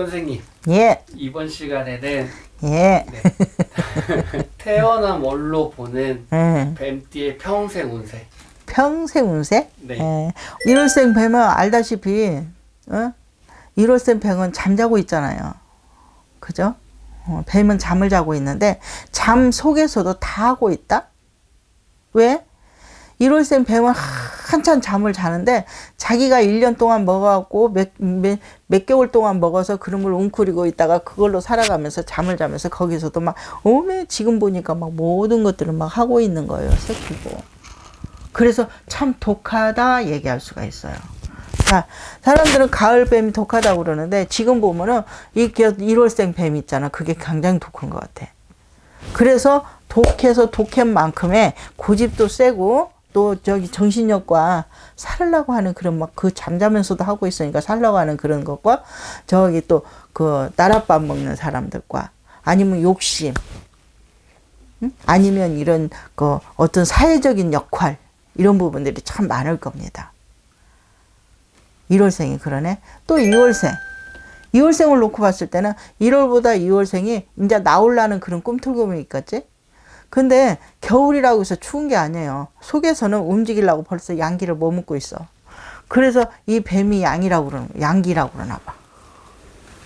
선생님 예, 이번 시간에는 예, 네. 태어난 월로 보는 예. 뱀띠의 평생 운세 평생 운세? 네. 예. 1월생 뱀은 알다시피, 어? 1월생 뱀은 잠자고 있잖아요. 그죠? 어, 뱀은 잠을 자고 있는데, 잠 속에서도 다 하고 있다? 왜? 1월생 뱀은 한참 잠을 자는데, 자기가 1년 동안 먹어갖고, 몇, 몇, 몇 개월 동안 먹어서 그런 걸 웅크리고 있다가 그걸로 살아가면서 잠을 자면서 거기서도 막, 어메, 지금 보니까 막 모든 것들을 막 하고 있는 거예요. 새끼고. 그래서 참 독하다 얘기할 수가 있어요. 자, 사람들은 가을 뱀이 독하다고 그러는데 지금 보면은 이 1월생 뱀 있잖아. 그게 굉장히 독한 것 같아. 그래서 독해서 독한 만큼의 고집도 세고 또 저기 정신력과 살려고 하는 그런 막 그 잠자면서도 하고 있으니까 살려고 하는 그런 것과 저기 또 그 나랏밥 먹는 사람들과 아니면 욕심 응? 아니면 이런 그 어떤 사회적인 역할 이런 부분들이 참 많을 겁니다. 1월생이 그러네. 또 2월생. 2월생을 놓고 봤을 때는 1월보다 2월생이 이제 나올라는 그런 꿈틀꿈이 있겠지? 근데 겨울이라고 해서 추운 게 아니에요. 속에서는 움직이려고 벌써 양기를 머금고 있어. 그래서 이 뱀이 양이라고 그러는, 양기라고 그러나 봐.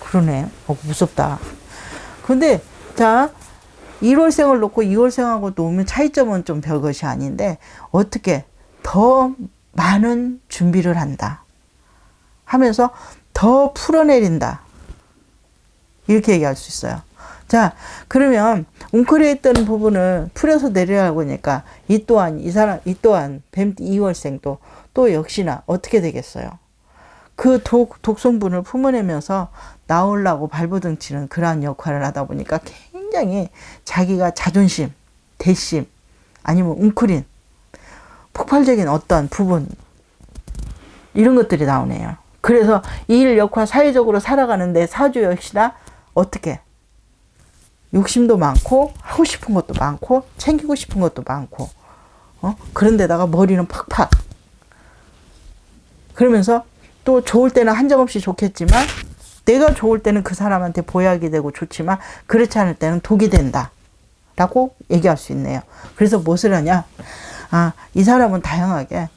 그러네. 어, 무섭다. 근데, 자, 1월생을 놓고 2월생하고 놓으면 차이점은 좀 별것이 아닌데, 어떻게 더 많은 준비를 한다. 하면서 더 풀어내린다. 이렇게 얘기할 수 있어요. 자, 그러면 웅크려 있던 부분을 풀어서 내려가고 하니까 이 또한 이 사람 이 또한 뱀 2월생도 또 역시나 어떻게 되겠어요? 그 독, 독성분을 품어내면서 나오려고 발버둥 치는 그러한 역할을 하다 보니까 굉장히 자기가 자존심, 대심, 아니면 웅크린, 폭발적인 어떤 부분, 이런 것들이 나오네요. 그래서 이 일 역할 사회적으로 살아가는데 사주 역시나 어떻게 욕심도 많고 하고 싶은 것도 많고 챙기고 싶은 것도 많고 어? 그런데다가 머리는 팍팍. 그러면서 또 좋을 때는 한정없이 좋겠지만 내가 좋을 때는 그 사람한테 보약이 되고 좋지만 그렇지 않을 때는 독이 된다. 라고 얘기할 수 있네요. 그래서 무엇을 하냐? 아 이 사람은 다양하게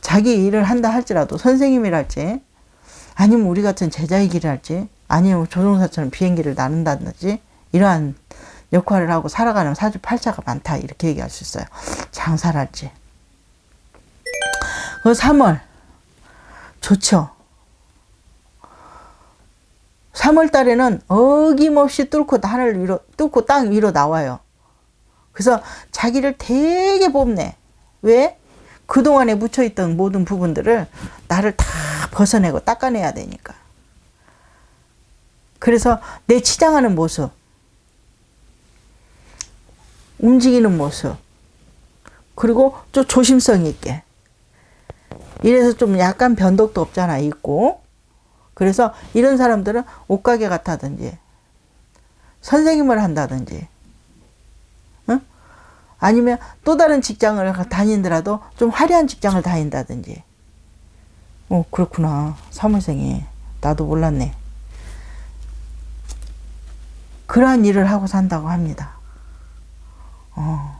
자기 일을 한다 할지라도 선생님이랄지 아니면 우리 같은 제자이기를 할지 아니면 조종사처럼 비행기를 나눈다든지 이러한 역할을 하고 살아가는 사주 팔자가 많다 이렇게 얘기할 수 있어요. 장사를 할지. 그 3월 좋죠. 3월 달에는 어김없이 뚫고 하늘 위로 뚫고 땅 위로 나와요. 그래서 자기를 되게 뽐내. 왜? 그동안에 묻혀있던 모든 부분들을 나를 다 벗어내고 닦아내야 되니까. 그래서 내 치장하는 모습, 움직이는 모습, 그리고 좀 조심성 있게. 이래서 좀 약간 변덕도 없잖아, 있고. 그래서 이런 사람들은 옷가게 같다든지, 선생님을 한다든지, 응? 아니면 또 다른 직장을 다니더라도 좀 화려한 직장을 다닌다든지. 어, 그렇구나. 사물생이. 나도 몰랐네. 그러한 일을 하고 산다고 합니다. 어.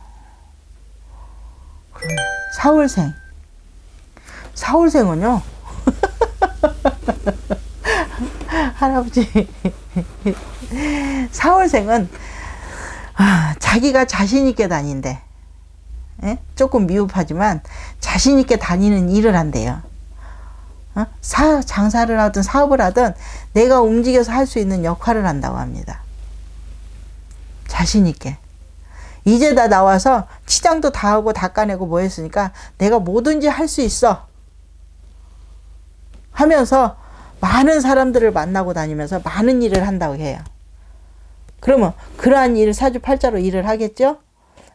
그러네. 사월생. 사월생은요. 할아버지. 사월생은 아, 자기가 자신 있게 다닌대. 예? 조금 미흡하지만 자신 있게 다니는 일을 한대요. 어? 사, 장사를 하든 사업을 하든 내가 움직여서 할 수 있는 역할을 한다고 합니다. 자신 있게. 이제 다 나와서 치장도 다 하고 닦아내고 뭐 했으니까 내가 뭐든지 할 수 있어. 하면서 많은 사람들을 만나고 다니면서 많은 일을 한다고 해요. 그러면 그러한 일 사주 팔자로 일을 하겠죠?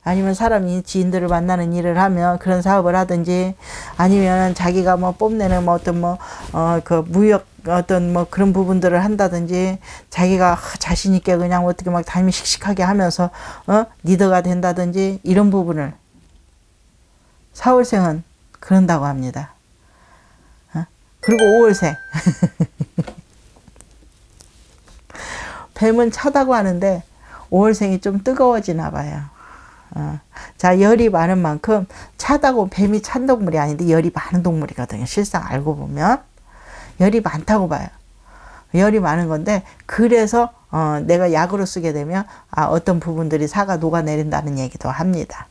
아니면 사람이 지인들을 만나는 일을 하면 그런 사업을 하든지 아니면 자기가 뭐 뽐내는 뭐 어떤 뭐어그 무역 어떤 뭐 그런 부분들을 한다든지 자기가 자신 있게 그냥 어떻게 막 삶이 씩씩하게 하면서 어 리더가 된다든지 이런 부분을 사월생은 그런다고 합니다. 어? 그리고 5월생 뱀은 차다고 하는데 5월생이 좀 뜨거워지나 봐요. 어. 자, 열이 많은 만큼 차다고 뱀이 찬 동물이 아닌데 열이 많은 동물이거든요. 실상 알고 보면. 열이 많다고 봐요. 열이 많은 건데 그래서 어, 내가 약으로 쓰게 되면 아, 어떤 부분들이 사가 녹아내린다는 얘기도 합니다.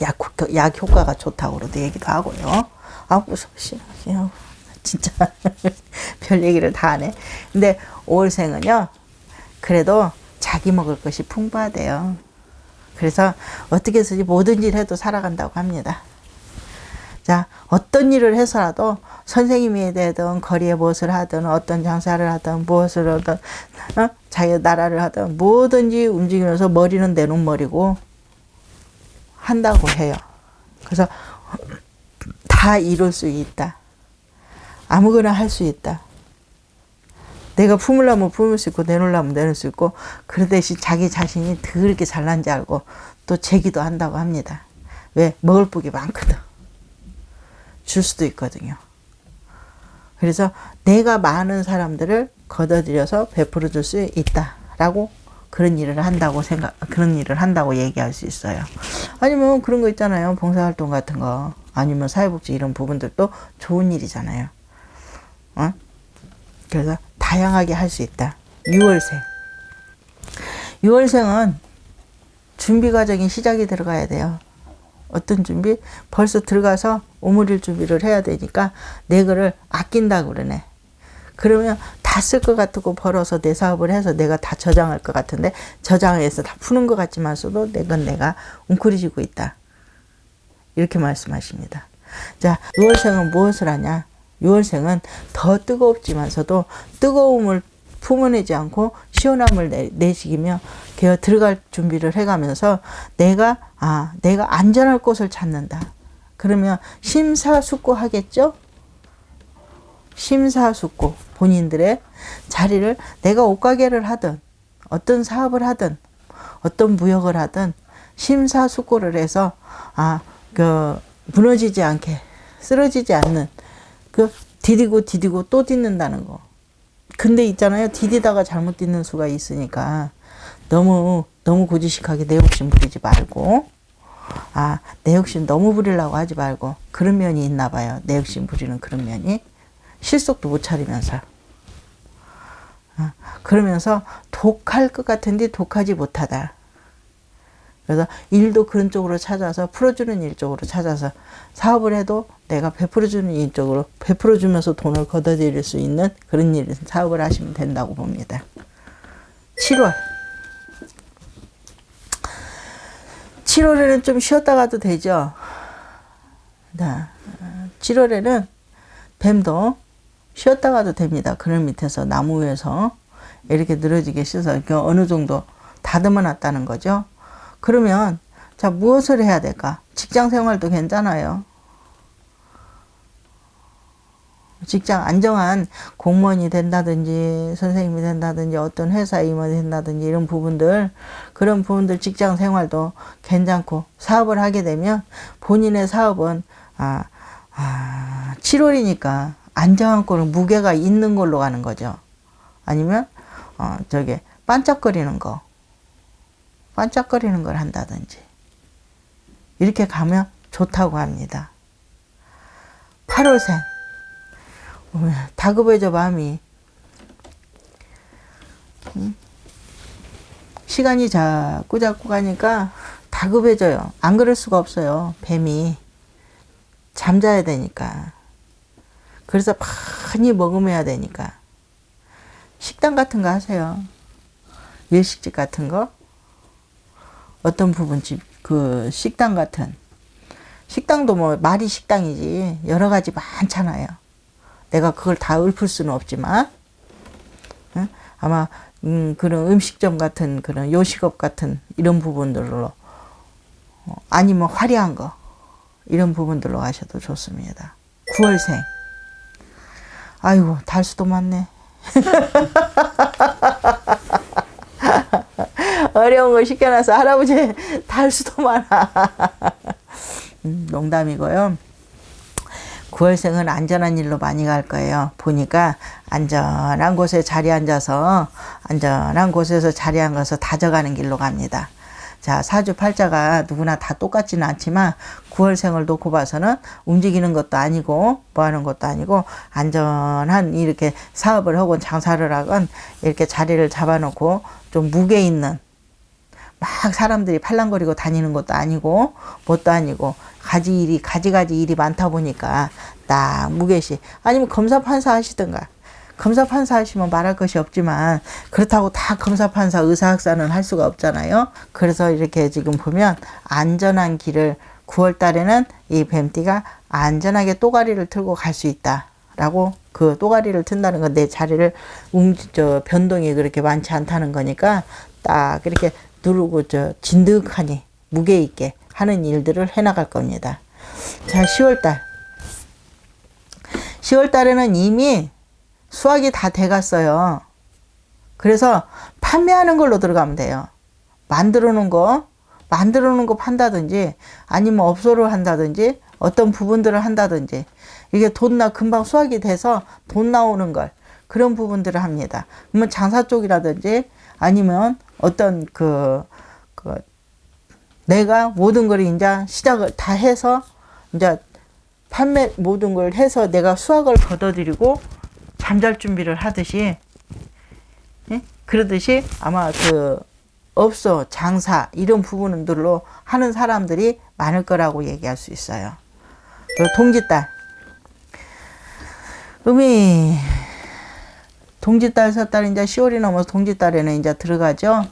약, 효- 약 효과가 좋다고도 얘기도 하고요. 아, 무서워. 싫어. 진짜 별 얘기를 다 하네. 근데 5월생은요. 그래도 자기 먹을 것이 풍부하대요. 그래서 어떻게 해서지 일 해도 살아간다고 합니다. 자, 어떤 일을 해서라도 선생님이 되든 거리에 무엇을 하든 어떤 장사를 하든 무엇을 하든 어? 자기 나라를 하든 뭐든지 움직이면서 머리는 내놓은 머리고 한다고 해요. 그래서 다 이룰 수 있다. 아무거나 할 수 있다. 내가 품으려면 품을 수 있고 내놓으려면 내놓을 수 있고 그 대신 자기 자신이 더럽게 잘난지 알고 또 제기도 한다고 합니다. 왜? 먹을 복이 많거든. 줄 수도 있거든요. 그래서 내가 많은 사람들을 걷어들여서 베풀어 줄 수 있다라고 그런 일을 한다고 생각 그런 일을 한다고 얘기할 수 있어요. 아니면 그런 거 있잖아요. 봉사 활동 같은 거 아니면 사회복지 이런 부분들도 좋은 일이잖아요. 어? 그래서 다양하게 할 수 있다. 6월생. 6월생은 준비 과정이 시작이 들어가야 돼요. 어떤 준비? 벌써 들어가서 오므릴 준비를 해야 되니까 내 거를 아낀다고 그러네. 그러면 다 쓸 것 같고 벌어서 내 사업을 해서 내가 다 저장할 것 같은데 저장해서 다 푸는 것 같지만서도 내 건 내가 웅크리지고 있다. 이렇게 말씀하십니다. 자, 6월생은 무엇을 하냐? 6월생은 더 뜨겁지만서도 뜨거움을 품어내지 않고 시원함을 내, 내시기며 기어 들어갈 준비를 해가면서 내가 아 내가 안전할 곳을 찾는다. 그러면 심사숙고하겠죠? 심사숙고 본인들의 자리를 내가 옷가게를 하든 어떤 사업을 하든 어떤 무역을 하든 심사숙고를 해서 아그 무너지지 않게 쓰러지지 않는 그 디디고 디디고 또 딛는다는 거. 근데 있잖아요. 디디다가 잘못 딛는 수가 있으니까 너무 너무 고지식하게 내 욕심 부리지 말고 아 내 욕심 너무 부리려고 하지 말고 그런 면이 있나 봐요. 내 욕심 부리는 그런 면이 실속도 못 차리면서 아, 그러면서 독할 것 같은데 독하지 못하다. 그래서 일도 그런 쪽으로 찾아서 풀어주는 일 쪽으로 찾아서 사업을 해도 내가 베풀어주는 일 쪽으로 베풀어주면서 돈을 걷어들일 수 있는 그런 일 사업을 하시면 된다고 봅니다. 7월 7월에는 좀 쉬었다 가도 되죠. 자, 7월에는 뱀도 쉬었다 가도 됩니다. 그늘 밑에서 나무 위에서 이렇게 늘어지게 이렇게 어느 정도 다듬어 놨다는 거죠. 그러면 자 무엇을 해야 될까? 직장 생활도 괜찮아요. 직장 안정한 공무원이 된다든지 선생님이 된다든지 어떤 회사 임원이 된다든지 이런 부분들 그런 부분들 직장 생활도 괜찮고 사업을 하게 되면 본인의 사업은 아, 아 7월이니까 안정한 거는 무게가 있는 걸로 가는 거죠. 아니면 어 저게 반짝거리는 거 반짝거리는 걸 한다든지 이렇게 가면 좋다고 합니다. 8월생 다급해져 마음이 음? 시간이 자꾸 자꾸 가니까 다급해져요. 안 그럴 수가 없어요. 뱀이 잠자야 되니까. 그래서 많이 먹으면 되니까. 식당 같은 거 하세요. 일식집 같은 거. 어떤 부분집 그 식당 같은 식당도 뭐 말이 식당이지 여러 가지 많잖아요. 내가 그걸 다 읊을 수는 없지만 응? 아마 음, 그런 음식점 같은 그런 요식업 같은 이런 부분들로 어, 아니면 화려한 거 이런 부분들로 하셔도 좋습니다. 9월생 아이고 달수도 많네. 어려운 거 시켜놔서 할아버지 달 수도 많아. 음, 농담이고요. 9월생은 안전한 일로 많이 갈 거예요. 보니까 안전한 곳에 자리 앉아서 안전한 곳에서 자리 앉아서 다져가는 길로 갑니다. 자, 사주 팔자가 누구나 다 똑같지는 않지만 9월생을 놓고 봐서는 움직이는 것도 아니고 뭐 하는 것도 아니고 안전한 이렇게 사업을 하건 장사를 하건 이렇게 자리를 잡아놓고 좀 무게 있는 막 사람들이 팔랑거리고 다니는 것도 아니고 뭣도 아니고 가지 일이 가지가지 일이 많다 보니까 딱 무게시 아니면 검사 판사 하시든가 검사 판사 하시면 말할 것이 없지만 그렇다고 다 검사 판사 의사 학사는 할 수가 없잖아요. 그래서 이렇게 지금 보면 안전한 길을 9월 달에는 이 뱀띠가 안전하게 또가리를 틀고 갈 수 있다 라고 그 또가리를 튼다는 건 내 자리를 움, 저 변동이 그렇게 많지 않다는 거니까 딱 이렇게 누르고 저 진득하니 무게 있게 하는 일들을 해나갈 겁니다. 자, 10월 달. 10월 달에는 이미 수확이 다 돼갔어요. 그래서 판매하는 걸로 들어가면 돼요. 만들어 놓은 거, 만들어 놓은 거 판다든지 아니면 업소를 한다든지 어떤 부분들을 한다든지 이게 돈 나, 금방 수확이 돼서 돈 나오는 걸 그런 부분들을 합니다. 그러면 장사 쪽이라든지 아니면 어떤 그, 그 내가 모든 걸 이제 시작을 다 해서 이제 판매 모든 걸 해서 내가 수확을 거둬들이고 잠잘 준비를 하듯이 예? 그러듯이 아마 그 업소 장사 이런 부분들로 하는 사람들이 많을 거라고 얘기할 수 있어요. 동짓달 음이 동짓달 섣달 이제 10월이 넘어서 동짓달에는 이제 들어가죠.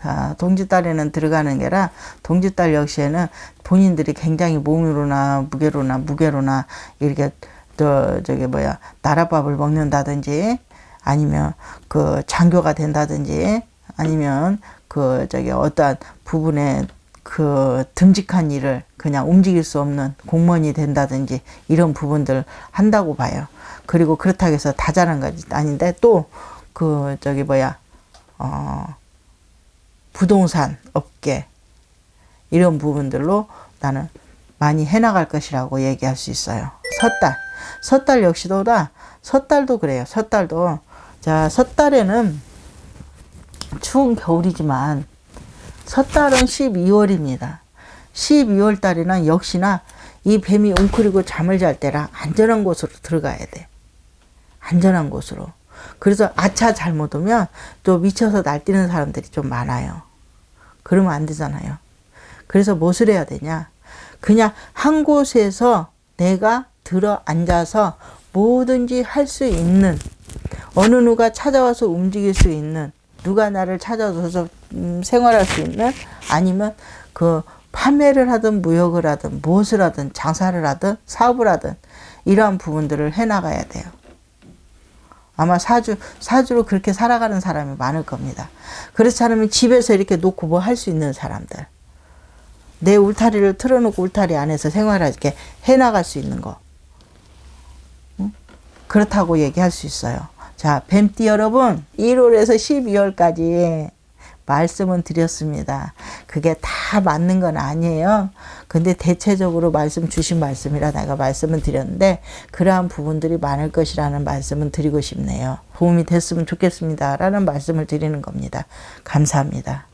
자, 동짓달에는 들어가는 게라 동짓달 역시에는 본인들이 굉장히 몸으로나 무게로나 무게로나 이렇게 저 저기 뭐야 나랏밥을 먹는다든지 아니면 그 장교가 된다든지 아니면 그 저기 어떠한 부분에 그 듬직한 일을 그냥 움직일 수 없는 공무원이 된다든지 이런 부분들 한다고 봐요. 그리고 그렇다고 해서 다 잘한 건 아닌데 또 그 저기 뭐야 어 부동산 업계 이런 부분들로 나는 많이 해나갈 것이라고 얘기할 수 있어요. 섣달 섣달 역시도 다 섣달도 그래요. 섣달도 자 섣달에는 추운 겨울이지만 섣달은 12월입니다. 12월 달에는 역시나 이 뱀이 웅크리고 잠을 잘 때라 안전한 곳으로 들어가야 돼. 안전한 곳으로. 그래서 아차 잘못 오면 또 미쳐서 날뛰는 사람들이 좀 많아요. 그러면 안 되잖아요. 그래서 무엇을 해야 되냐? 그냥 한 곳에서 내가 들어 앉아서 뭐든지 할 수 있는 어느 누가 찾아와서 움직일 수 있는 누가 나를 찾아줘서 음, 생활할 수 있는 아니면 그 판매를 하든 무역을 하든 무엇을 하든 장사를 하든 사업을 하든 이러한 부분들을 해나가야 돼요. 아마 사주, 사주로 그렇게 살아가는 사람이 많을 겁니다. 그렇지 않으면 집에서 이렇게 놓고 뭐 할 수 있는 사람들. 내 울타리를 틀어놓고 울타리 안에서 생활을 이렇게 해나갈 수 있는 거. 응? 그렇다고 얘기할 수 있어요. 자, 뱀띠 여러분, 1월에서 12월까지 말씀은 드렸습니다. 그게 다 맞는 건 아니에요. 근데 대체적으로 말씀 주신 말씀이라 내가 말씀은 드렸는데 그러한 부분들이 많을 것이라는 말씀은 드리고 싶네요. 도움이 됐으면 좋겠습니다. 라는 말씀을 드리는 겁니다. 감사합니다.